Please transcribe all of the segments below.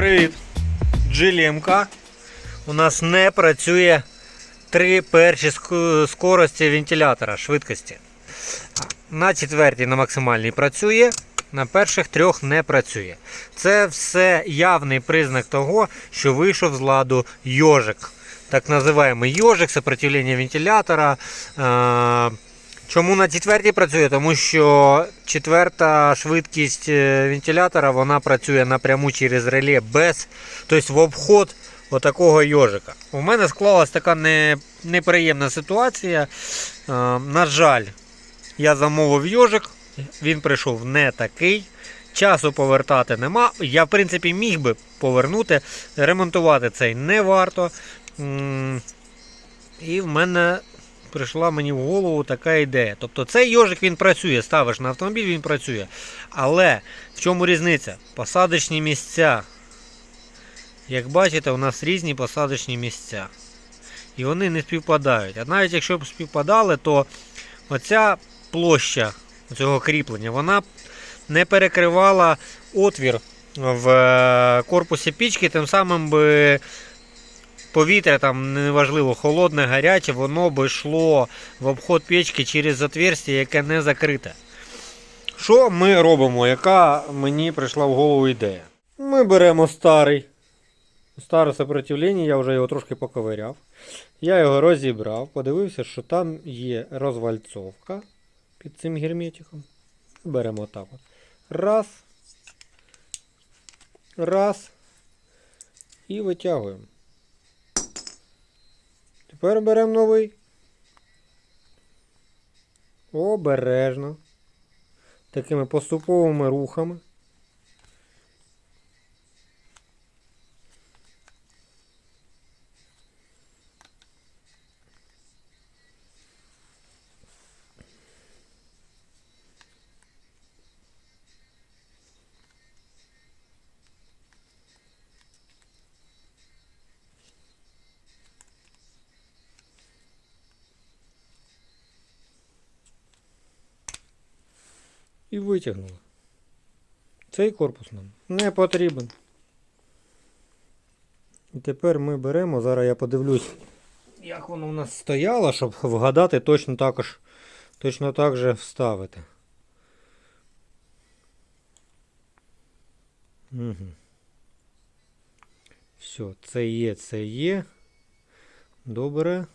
привіт! GLMK. У нас не працює три перші скорості вентилятора швидкості. На четвертій на максимальній працює, на перших трьох не працює. Це все явний признак того, що вийшов з ладу йожик. Так називаємо йожик, сопротивлення вентилятора. Чому на четвертій працює? Тому що четверта швидкість е, вентилятора вона працює напряму через реле без, тобто в обход отакого йожика. У мене склалась така не, неприємна ситуація. Е, на жаль, я замовив йожик, він прийшов не такий. Часу повертати нема. Я, в принципі, міг би повернути. Ремонтувати цей не варто. І в мене прийшла мені в голову така ідея. Тобто цей йожик він працює, ставиш на автомобіль, він працює. Але в чому різниця? Посадочні місця. Як бачите, у нас різні посадочні місця. І вони не співпадають. А навіть якщо б співпадали, то оця площа цього кріплення, вона не перекривала отвір в е, корпусі пічки, тим самим би повітря, там неважливо, холодне, гаряче, воно би йшло в обход печки через отверстие, яке не закрите. Що ми робимо? Яка мені прийшла в голову ідея? Ми беремо старий. Старе сопротивлення, я вже його трошки поковиряв. Я його розібрав, подивився, що там є розвальцовка під цим герметиком. Беремо так от. Раз. Раз. І витягуємо. Тепер беремо новий. Обережно. Такими поступовими рухами. І витягнули. Цей корпус нам не потрібен. І тепер ми беремо, зараз я подивлюсь, як воно у нас стояло, щоб вгадати точно також, точно так же вставити. Угу. Все, це є, це є. Добре.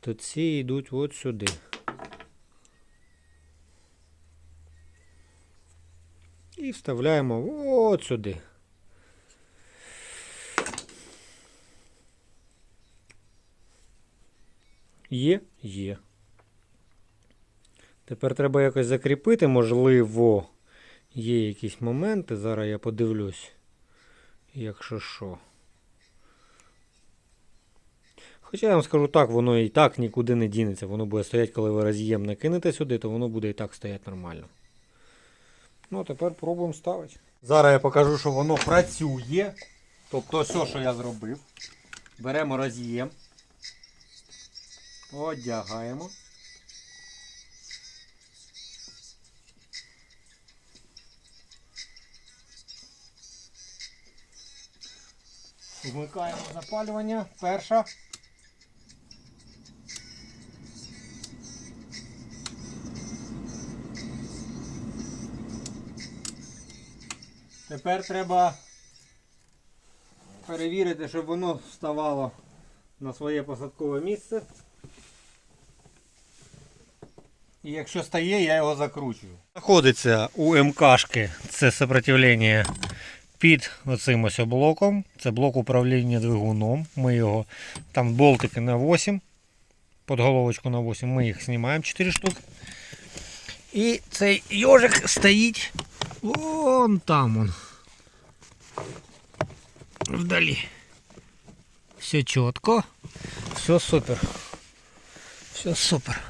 То ці йдуть от сюди. І вставляємо от сюди. Є, є. Тепер треба якось закріпити, можливо, є якісь моменти. Зараз я подивлюсь, якщо що. Хоча я вам скажу так, воно і так нікуди не дінеться. Воно буде стояти, коли ви роз'єм накинете сюди, то воно буде і так стояти нормально. Ну, тепер пробуємо ставити. Зараз я покажу, що воно працює. Тобто все, що я зробив. Беремо роз'єм. Одягаємо. Вмикаємо запалювання. Перша. Тепер треба перевірити, щоб воно вставало на своє посадкове місце. І якщо стає, я його закручую. Знаходиться у МКшки це сопротивлення під оцим ось блоком. Це блок управління двигуном. Ми його там болтики на 8. Под головочку на 8. Ми їх знімаємо 4 штуки. І цей йожик стоїть вон там он. Вдалі. Все чітко. Все супер. Все супер.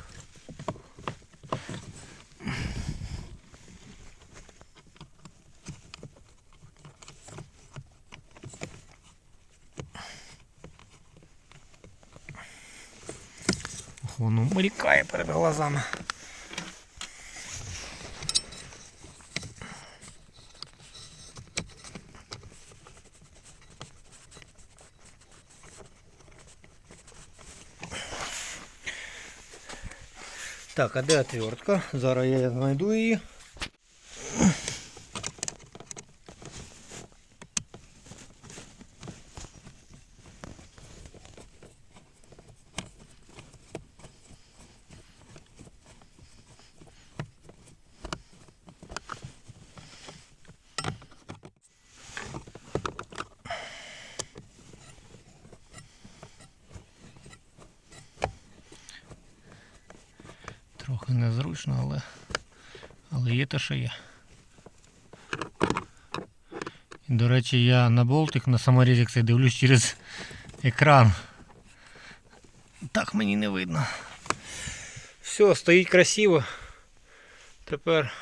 Воно мелькає перед глазами. Так, а де отвертка? Зараз я знайду її. Трохи незручно, але, але є те, що є. І, до речі, я на болтик на саморізик цей дивлюсь через екран. Так мені не видно. Все, стоїть красиво. Тепер.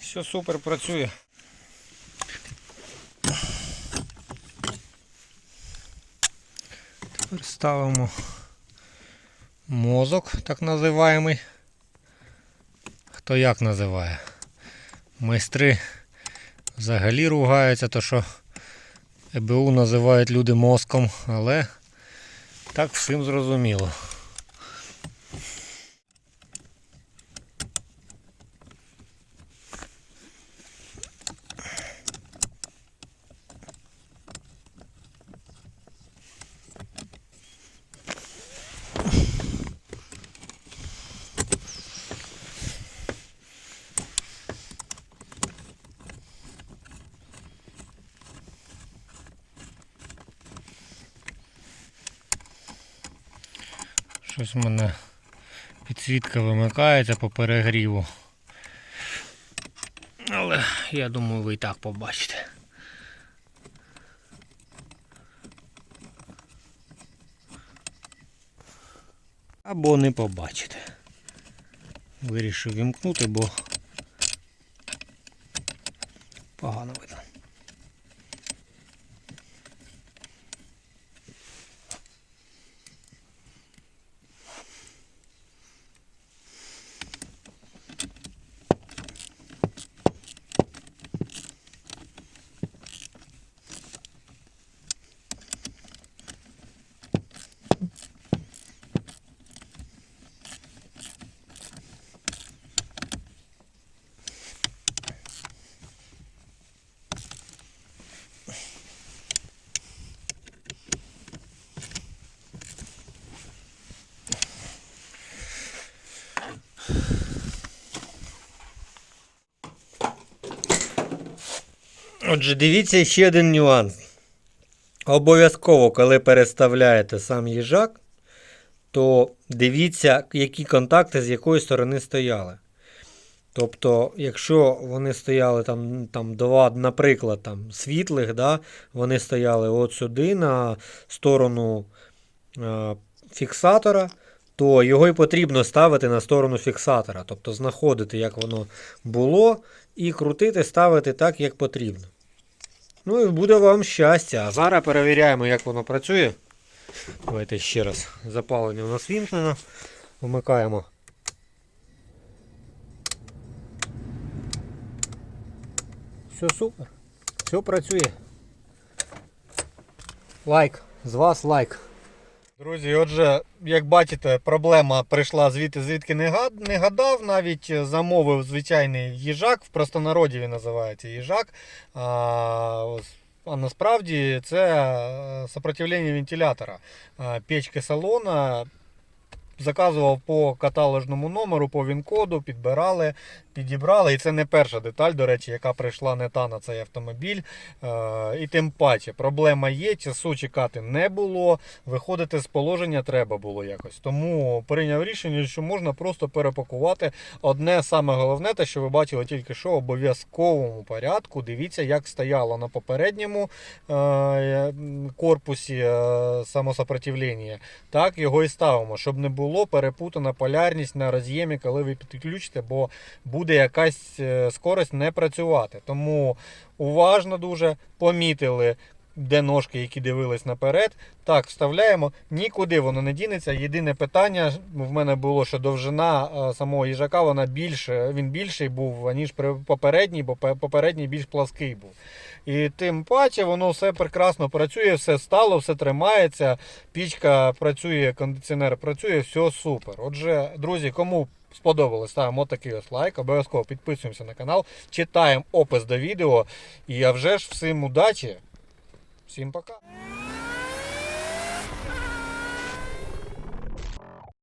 Все супер працює. Тепер ставимо мозок, так називаємий. Хто як називає? Майстри взагалі ругаються, то що ЕБУ називають люди мозком, але так всім зрозуміло. Щось в мене підсвітка вимикається по перегріву. Але я думаю, ви і так побачите. Або не побачите. Вирішив вімкнути, бо погано видно. Отже, дивіться ще один нюанс. Обов'язково, коли переставляєте сам їжак, то дивіться, які контакти з якої сторони стояли. Тобто, якщо вони стояли там, там два, наприклад, там, світлих, да, вони стояли от сюди на сторону е, фіксатора, то його і потрібно ставити на сторону фіксатора. Тобто знаходити, як воно було, і крутити, ставити так, як потрібно. Ну і буде вам щастя. А зараз перевіряємо, як воно працює. Давайте ще раз. Запалення у нас вімкнено. Вмикаємо. Все супер. Все працює. Лайк. З вас лайк. Друзі, отже, як бачите, проблема прийшла звідти, звідки не гад- не гадав. Навіть замовив звичайний їжак, в простонароді він називається їжак. А, а насправді це е, сопротивлення вентилятора. Печки салона. Заказував по каталожному номеру, по він-коду, підбирали, підібрали. І це не перша деталь, до речі, яка прийшла не та на цей автомобіль. Е, і тим паче, проблема є, часу чекати не було. Виходити з положення треба було якось. Тому прийняв рішення, що можна просто перепакувати. Одне саме головне, те, що ви бачили тільки що, обов'язковому порядку. Дивіться, як стояло на попередньому е, корпусі е, самосопротивлення. Так його і ставимо, щоб не було перепутана полярність на роз'ємі, коли ви підключите, бо буде якась е, скорость не працювати. Тому уважно дуже помітили. Де ножки, які дивились наперед. Так, вставляємо, нікуди воно не дінеться. Єдине питання в мене було, що довжина е, самого їжака вона більше, він більший був, ніж попередній, бо попередній більш плаский був. І тим паче воно все прекрасно працює, все стало, все тримається. Пічка працює, кондиціонер працює, все супер. Отже, друзі, кому сподобалось, ставимо такий ось лайк. Обов'язково підписуємося на канал, читаємо опис до відео. І а вже ж всім удачі. Всім пока.